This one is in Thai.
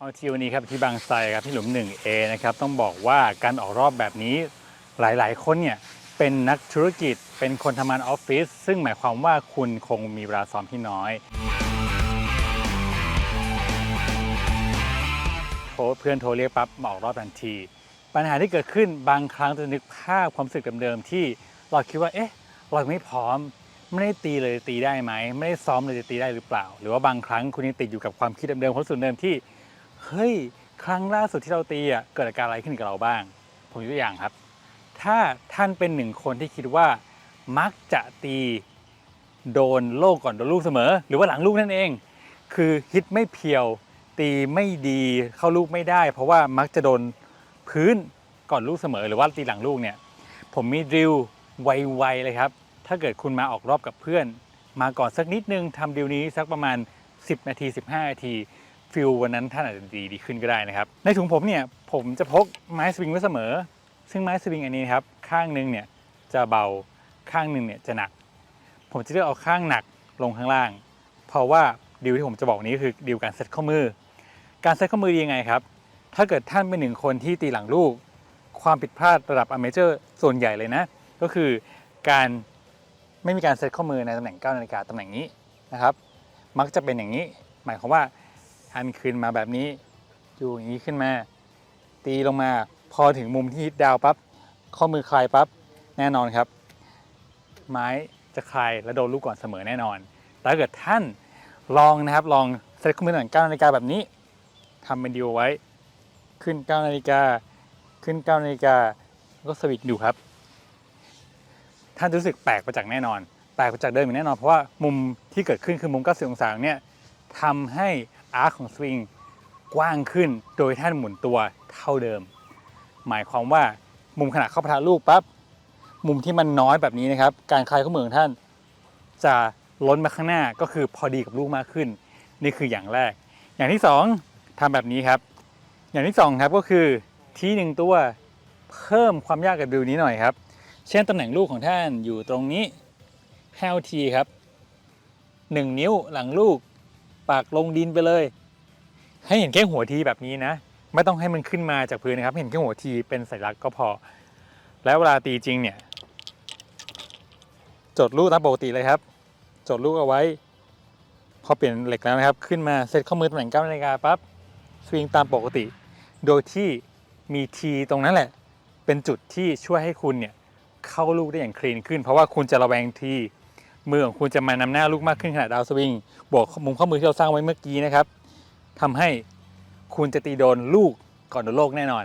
เอาทีวันนี้ครับที่บางไทรครับที่หลุม 1A นะครับต้องบอกว่าการออกรอบแบบนี้หลาย ๆ คนเนี่ยเป็นนักธุรกิจเป็นคนทำงานออฟฟิศซึ่งหมายความว่าคุณคงมีเวลาซ้อมที่น้อยโทรเพื่อนโทรเรียกปั๊บมาออกรอบทันที ปัญหาที่เกิดขึ้นบางครั้งจะนึกภาพความรู้สึกเดิมๆที่เราคิดว่าเอ๊ะเราไม่พร้อมไม่ได้ตีเลยตีได้ไหมไม่ได้ซ้อมเลยจะตีได้หรือเปล่า หรือว่าบางครั้งคุณยังติดอยู่กับความคิดเดิมๆความรู้สึกเดิมที่ เฮ้ย ครั้งล่าสุดที่เราตีอะเกิดอาการอะไรขึ้นกับเราบ้าง ผมยกตัวอย่างครับ ถ้าท่านเป็นหนึ่งคนที่คิดว่า มักจะตีโดนโลกก่อนโดนลูกเสมอ หรือว่าหลังลูกนั่นเอง คือฮิตไม่เพียว ตีไม่ดีเข้าลูกไม่ได้ เพราะว่ามักจะโดนพื้นก่อนลูกเสมอ หรือว่าตีหลังลูกเนี่ย ผมมีดริลไวๆเลยครับ ถ้าเกิดคุณมาออกรอบกับเพื่อน มาก่อนสักนิดนึงทำดริลนี้สักประมาณ 10 นาที 15 นาที ฟิลวันนั้นท่านอาจจะดีดีขึ้นก็ได้นะครับ ในถุงผมเนี่ยผมจะพกไม้สวิงไว้เสมอ ซึ่งไม้สวิงอันนี้นครับข้างหนึงเนี่ยจะเบาข้างหนึ่งเนี่ยจะหนัก ผมจะเลือกเอาข้างหนักลงข้างล่าง เพราะว่าดีลที่ผมจะบอกนี้คือดีลการเซตข้อมือ การเซตข้อมือดียังไงครับ ถ้าเกิดท่านเป็นหนึ่งคนที่ตีหลังลูก ความผิดพลาดระดับอเมเจอร์ส่วนใหญ่เลยนะ ก็คือการไม่มีการเซตข้อมือในตำแหน่ง9นาฬิกาตำแหน่งนี้นะครับ มักจะเป็นอย่างนี้ หมายความว่า หันขึ้นมาแบบนี้อยู่อย่างนี้ขึ้นมา ตีลงมาพอถึงมุมที่ฮิตดาวปั๊บข้อมือคลายปั๊บแน่นอนครับ ไม้จะคลายและโดนลูกก่อนเสมอแน่นอนแต่ถ้าเกิดท่านลองนะครับลองเซตข้อมือหน่อย9นาฬิกาแบบนี้ทำเป็นดีลไว้ ขึ้น9นาฬิกาขึ้น9นาฬิกาก็สวิตช์ดูครับ ท่านรู้สึกแปลกไปจากแน่นอนแปลกไปจากเดิมอย่างแน่นอนเพราะว่ามุมที่เกิดขึ้นคือมุม 90 องศาเนี่ยทำให้ อาร์คของสวิงกว้างขึ้นโดยท่านหมุนตัวเท่าเดิม หมายความว่ามุมขนาดเข้าปะทะลูกปั๊บมุมที่มันน้อยแบบนี้นะครับ การคลายข้อมือของท่านจะล้นมาข้างหน้าก็คือพอดีกับลูกมากขึ้น นี่คืออย่างแรก อย่างที่สองทำแบบนี้ครับ อย่างที่สองครับก็คือที่หนึ่งตัวเพิ่มความยากกับดิวนี้หน่อยครับ เช่นตำแหน่งลูกของท่านอยู่ตรงนี้แฮลทีครับ 1 นิ้วหลังลูก ปากลงดินไปเลย ให้เห็นแค่หัวทีแบบนี้นะ ไม่ต้องให้มันขึ้นมาจากพื้นนะครับ เห็นแค่หัวทีเป็นสัญลักษณ์ก็พอ แล้วเวลาตีจริงเนี่ย จดลูกตามปกติเลยครับ จดลูกเอาไว้ พอเปลี่ยนเหล็กแล้วนะครับ ขึ้นมาเซตข้อมือตำแหน่ง9นาฬิกาปั๊บสวิงตามปกติ โดยที่มีทีตรงนั้นแหละ เป็นจุดที่ช่วยให้คุณเนี่ยเข้าลูกได้อย่างคลีนขึ้น เพราะว่าคุณจะระแวงที มือของคุณจะมานำหน้าลูกมากขึ้นขณะดาวสวิงบวกมุมข้อมือที่เราสร้างไว้เมื่อกี้นะครับทำให้คุณจะตีโดนลูกก่อนโดนโลกแน่นอน